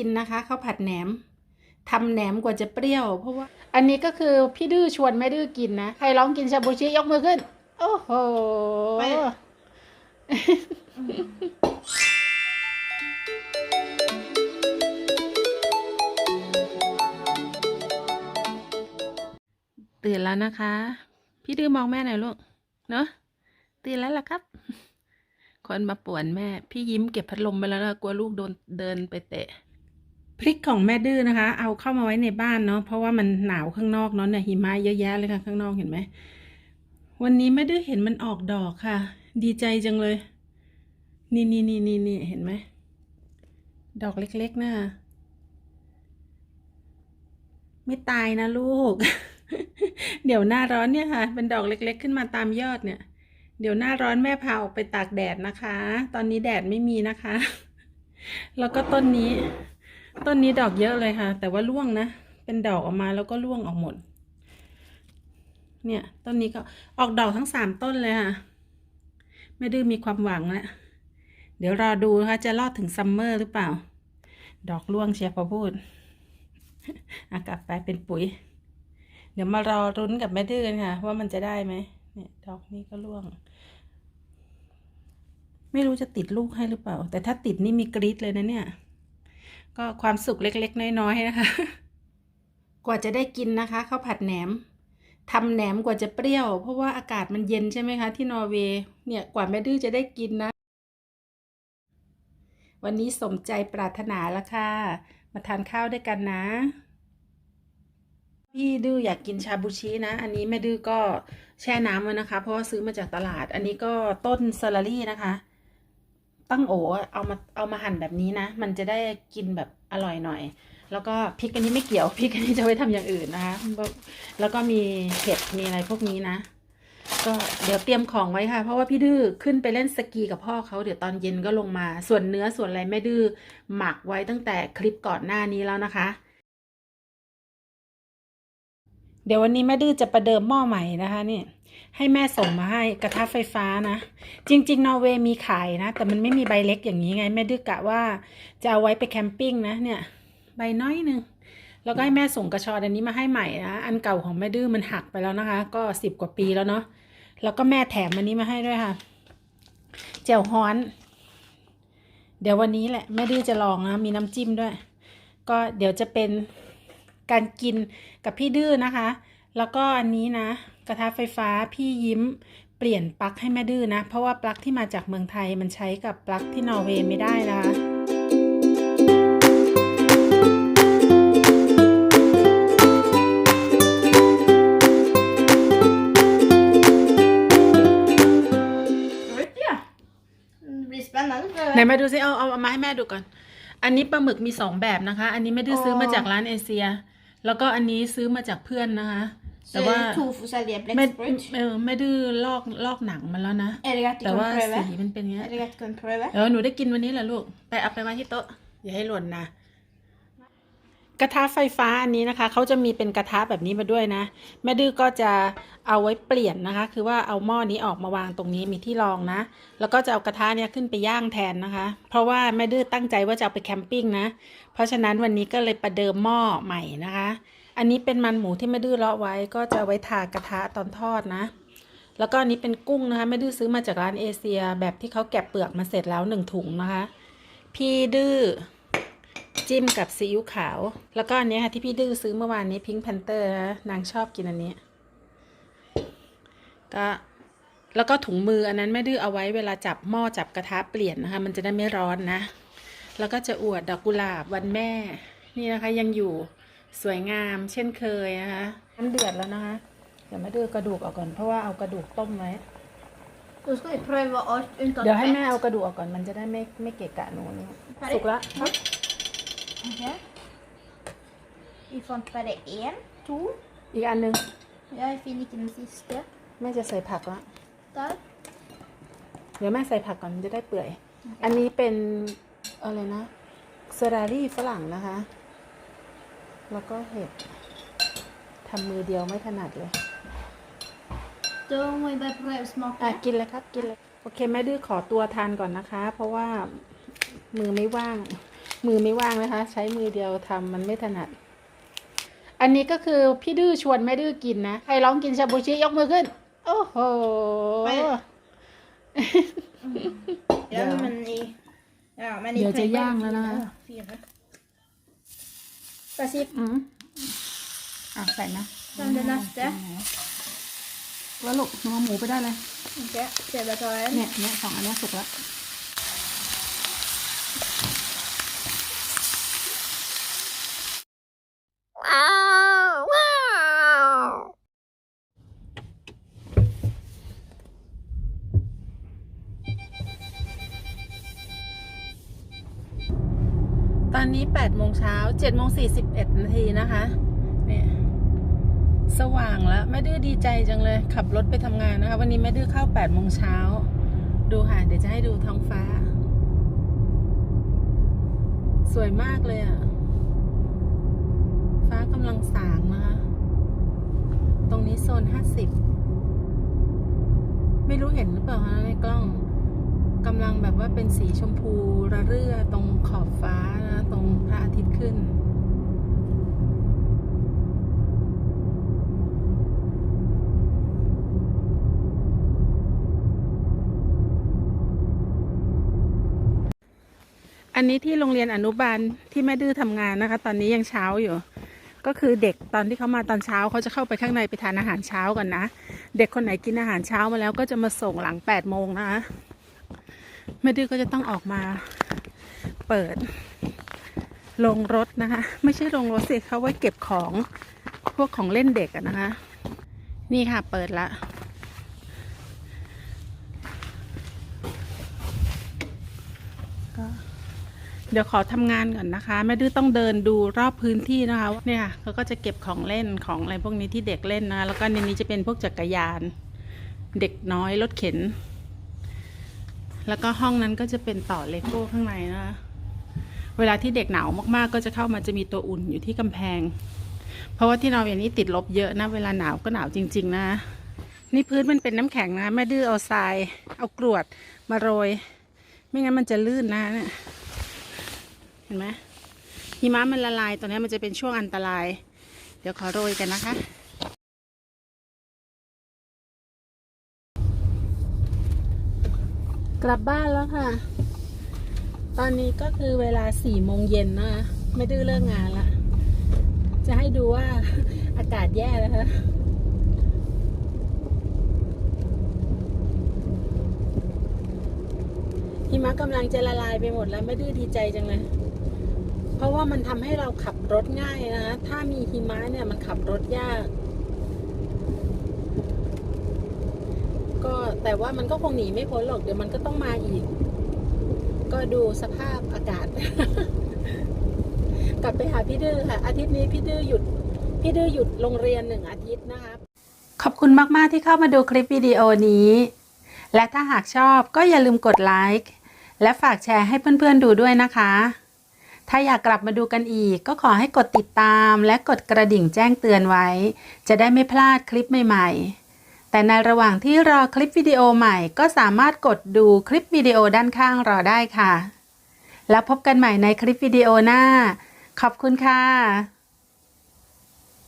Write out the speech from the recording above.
กินนะคะข้าวผัดแหนมทำแหนมกว่าจะเปรี้ยว เพราะว่า อันนี้ก็คือพี่ดื้อชวนแม่ดื้อกินนะใครร้องกินชาบูชิยกมือขึ้น โอ้โหตื่นแล้วนะคะ พี่ดื้อมองแม่หน่อยลูก เนอะตื่นแล้วล่ะครับ คนมาป่วนแม่ พี่ยิ้มเก็บพัดลมไปแล้วนะกลัวลูกโดนเดินไปเตะ พริกของแม่ดื้อนะคะ เอาเข้ามาไว้ในบ้านเนาะเพราะว่ามันหนาวข้างนอกเนาะเนี่ยหิมะเยอะแยะเลยค่ะข้างนอกเห็นไหมวันนี้แม่ดื้อเห็นมันออกดอกค่ะ ดีใจจังเลย นี่นี่นี่นี่นี่เห็นไหมดอกเล็กๆนะไม่ตายนะลูก เดี๋ยวหน้าร้อนเนี่ยค่ะ เป็นดอกเล็ก ๆ ขึ้นมาตามยอดเนี่ย เดี๋ยวหน้าร้อนแม่พาออกไปตากแดดนะคะ ตอนนี้แดดไม่มีนะคะ แล้วก็ต้นนี้ ต้นนี้ดอกเยอะเลยค่ะ แต่ว่าร่วงนะ เป็นดอกออกมาแล้วก็ร่วงออกหมด เนี่ยต้นนี้ก็ออกดอกทั้งสามต้นเลยค่ะ ไม่ดื้อมีความหวังแล้วเดี๋ยวรอดูนะคะจะรอดถึงซัมเมอร์หรือเปล่า ดอกร่วงเชียร์พอพูดอากลับไปเป็นปุ๋ย เดี๋ยวมารอรุ้นกับแม่ดื้อกันค่ะ ว่ามันจะได้ไหมเนี่ยดอกนี้ก็ร่วง ไม่รู้จะติดลูกให้หรือเปล่า แต่ถ้าติดนี่มีกรี๊ดเลยนะเนี่ย ก็ความสุขเล็กๆ น้อยๆนะคะ กว่าจะได้กินนะคะข้าวผัดแหนมทำแหนมกว่าจะเปรี้ยว เพราะว่าอากาศมันเย็นใช่ไหมคะ ที่นอร์เวย์เนี่ยกว่าแม่ดื้อจะได้กินนะ วันนี้สมใจปรารถนาแล้วค่ะ มาทานข้าวด้วยกันนะ พี่ดื้ออยากกินชาบูชินะ อันนี้แม่ดื้อก็แช่น้ำไว้นะคะ เพราะว่าซื้อมาจากตลาด อันนี้ก็ต้นซาลารี่นะคะ ตั้งโอเอามาเอามาหั่นแบบนี้นะ มันจะได้กินแบบอร่อยหน่อย แล้วก็พริกอันนี้ไม่เกี่ยวพริกอันนี้จะไว้ทำอย่างอื่นนะคะแล้วก็มีเห็ดมีอะไรพวกนี้นะ ก็เดี๋ยวเตรียมของไว้ค่ะ เพราะว่าพี่ดื้อขึ้นไปเล่นสกีกับพ่อเขาเดี๋ยวตอนเย็นก็ลงมา ส่วนเนื้อส่วนอะไรแม่ดื้อหมักไว้ตั้งแต่คลิปก่อนหน้านี้แล้วนะคะเดี๋ยววันนี้แม่ดื้อจะประเดิมหม้อใหม่นะคะนี่ ให้แม่ส่งมาให้กระทะไฟฟ้านะ จริง ๆ นอร์เวย์มีขายนะ แต่มันไม่มีใบเล็กอย่างนี้ไง แม่ดื้อกะว่าจะเอาไว้ไปแคมปิ้งนะเนี่ยใบน้อยหนึ่งแล้วก็ให้แม่ส่งกระชอนอันนี้มาให้ใหม่นะ อันเก่าของแม่ดื้อมันหักไปแล้วนะคะ ก็สิบกว่าปีแล้วเนาะแล้วก็แม่แถมอันนี้มาให้ด้วยค่ะเจียวฮ้อน เดี๋ยววันนี้แหละแม่ดื้อจะลองนะมีน้ำจิ้มด้วย ก็เดี๋ยวจะเป็นการกินกับพี่ดื้อนะคะ แล้วก็อันนี้นะ กระทะไฟฟ้าพี่ยิ้มเปลี่ยนปลั๊กให้แม่ดื้อนะ เพราะว่าปลั๊กที่มาจากเมืองไทยมันใช้กับปลั๊กที่นอร์เวย์ไม่ได้นะคะ Vet jag. Det blir spännande för ไหนมาดูซิเอาเอาเอามาให้แม่ดูก่อน อันนี้ปลาหมึกมีสองแบบนะคะ อันนี้ไม่ได้ซื้อมาจากร้านเอเชีย แล้วก็อันนี้ซื้อมาจากเพื่อนนะคะ Så แต่ว่า tofu säljer ไม่ bläcksprut. เออไม่ดื้อลอกลอกหนังมันแล้วนะ Är det gott แต่ att ว่า kunna สี pröva? มันเป็นเงี้ย Är det gott att kunna pröva? เออหนูได้กินวันนี้แหละลูก ไปเอาไปไว้ที่โต๊ะ อย่าให้หล่นนะกระทะไฟฟ้าอันนี้นะคะเขาจะมีเป็นกระทะแบบนี้มาด้วยนะ แม่ดื้อก็จะเอาไว้เปลี่ยนนะคะ คือว่าเอาหม้อนี้ออกมาวางตรงนี้มีที่รองนะ แล้วก็จะเอากระทะเนี้ยขึ้นไปย่างแทนนะคะ เพราะว่าแม่ดื้อตั้งใจว่าจะเอาไปแคมปิ้งนะ เพราะฉะนั้นวันนี้ก็เลยประเดิมหม้อใหม่นะคะ อันนี้เป็นมันหมูที่แม่ดื้อเลาะไว้ก็จะไว้ทากระทะตอนทอดนะ แล้วก็อันนี้เป็นกุ้งนะคะแม่ดื้อซื้อมาจากร้านเอเชีย แบบที่เขาแกะเปลือกมาเสร็จแล้วหนึ่งถุงนะคะ พี่ดื้อจิ้มกับซีอิ๊วขาว แล้วก็อันนี้ค่ะที่พี่ดื้อซื้อเมื่อวานนี้พิงค์แพนเตอร์นะนางชอบกินอันนี้ ก็แล้วก็ถุงมืออันนั้นแม่ดื้อเอาไว้เวลาจับหม้อจับกระทะเปลี่ยนนะคะ มันจะได้ไม่ร้อนนะ แล้วก็จะอวดดอกกุหลาบวันแม่ นี่นะคะยังอยู่ สวยงามเช่นเคยนะคะน้ำเดือดแล้วนะคะเดี๋ยวแม่ดื้อกระดูกออกก่อนเพราะว่าเอากระดูกต้มไว้ Då ska vi pröva allt utan เดี๋ยวให้แม่ fett. เอากระดูกออกก่อนมันจะได้ไม่ไม่เกะกะหนูนี่สุกละครับ Okej. Vi får inte bara en, två. อีกอันหนึง Jag finner inte den sista. แม่จะใส่ผักละ Där. เดี๋ยวแม่ใส่ผักก่อนมันจะได้เปื่อย อันนี้เป็นอะไรนะเซรารี่ฝรั่งนะคะ แล้วก็เห็ดทำมือเดียวไม่ถนัดเลย Då må vi börja pröva อะ smaka. กินเลยครับกินเลย โอเคแม่ดื้อขอตัวทานก่อนนะคะ เพราะว่ามือไม่ว่าง มือไม่ว่างนะคะ ใช้มือเดียวทำมันไม่ถนัด อันนี้ก็คือพี่ดื้อชวนแม่ดื้อกินนะ ใครร้องกินชาบูชิยกมือขึ้น โอ้โหเดี๋ยว Ja, men i... Ja, men i... เดี๋ยวจะย่า งแล้วนะคะ Fyra. Precis. อืมอะใส่นะ Sen det nästa. แล้วลูกน้องหมูไปได้เลย Okej, ska jag ta en? เนี่ยเนี่ยสองอันเนี้ยสุกแล้ว อนนี้8โมงเช้า7โมง41นาทีนะคะเนี่ยสว่างแล้วแม่ดื้อดีใจจังเลย ขับรถไปทำงานนะคะ วันนี้แม่ดื้อเข้า8โมงเช้า ดูค่ะ เดี๋ยวจะให้ดูท้องฟ้า สวยมากเลยอะ่ะ ฟ้ากำลังสางนะคะตรงนี้โซน50ไม่รู้เห็นหรือเปล่าในกล้อง กำลังแบบว่าเป็นสีชมพูระเรื่อตรงขอบฟ้านะ ตรงพระอาทิตย์ขึ้น อันนี้ที่โรงเรียนอนุบาลที่แม่ดื้อทำงานนะคะ ตอนนี้ยังเช้าอยู่ก็คือเด็กตอนที่เขามาตอนเช้าเขาจะเข้าไปข้างในไปทานอาหารเช้ากันนะ เด็กคนไหนกินอาหารเช้ามาแล้วก็จะมาส่งหลังแปดโมงนะคะ แม่ดื้อก็จะต้องออกมาเปิดลงรถนะคะ ไม่ใช่ลงรถสิเขาไว้เก็บของพวกของเล่นเด็กอะนะคะ นี่ค่ะเปิดละเดี๋ยวขอทำงานก่อนนะคะ แม่ดื้อต้องเดินดูรอบพื้นที่นะคะเนี่ยเขาก็จะเก็บของเล่นของอะไรพวกนี้ที่เด็กเล่นนะ แล้วก็ในนี้จะเป็นพวกจักรยาน เด็กน้อยรถเข็น แล้วก็ห้องนั้นก็จะเป็นต่อเลโก้ข้างในนะ เวลาที่เด็กหนาวมากๆ ก็จะเข้ามาจะมีตัวอุ่นอยู่ที่กำแพง เพราะว่าที่นอร์เวย์นี้ติดลบเยอะนะ เวลาหนาวก็หนาวจริง ๆ นะ นี่พื้นมันเป็นน้ำแข็งนะแม่ดื้อเอาทราย เอากรวดมาโรย ไม่งั้นมันจะลื่นนะเนี่ยเห็นไหมหิมะมันละลายตอนนี้มันจะเป็นช่วงอันตราย เดี๋ยวขอโรยกันนะคะ กลับบ้านแล้วค่ะ ตอนนี้ก็คือเวลาสี่โมงเย็นนะคะไม่ดื้อเลิกงานละ จะให้ดูว่าอากาศแย่นะคะหิมะกำลังจะละลายไปหมดแล้วไม่ดื้อดีใจจังเลย เพราะว่ามันทำให้เราขับรถง่ายนะ ถ้ามีหิมะเนี่ยมันขับรถยาก ก็แต่ว่ามันก็คงหนีไม่พ้นหรอกเดี๋ยวมันก็ต้องมาอีก ก็ดูสภาพอากาศ กลับไปหาพี่ดื้อค่ะ อาทิตย์นี้พี่ดื้อหยุด พี่ดื้อหยุดโรงเรียนหนึ่งอาทิตย์นะคะขอบคุณมาก ๆ ที่เข้ามาดูคลิปวิดีโอนี้ และถ้าหากชอบก็อย่าลืมกดไลค์ และฝากแชร์ให้เพื่อน ๆ ดูด้วยนะคะ ถ้าอยากกลับมาดูกันอีก ก็ขอให้กดติดตามและกดกระดิ่งแจ้งเตือนไว้ จะได้ไม่พลาดคลิปใหม่ ๆ แต่ในระหว่างที่รอคลิปวิดีโอใหม่ก็สามารถกดดูคลิปวิดีโอด้านข้างรอได้ค่ะ แล้วพบกันใหม่ในคลิปวิดีโอหน้า ขอบคุณค่ะ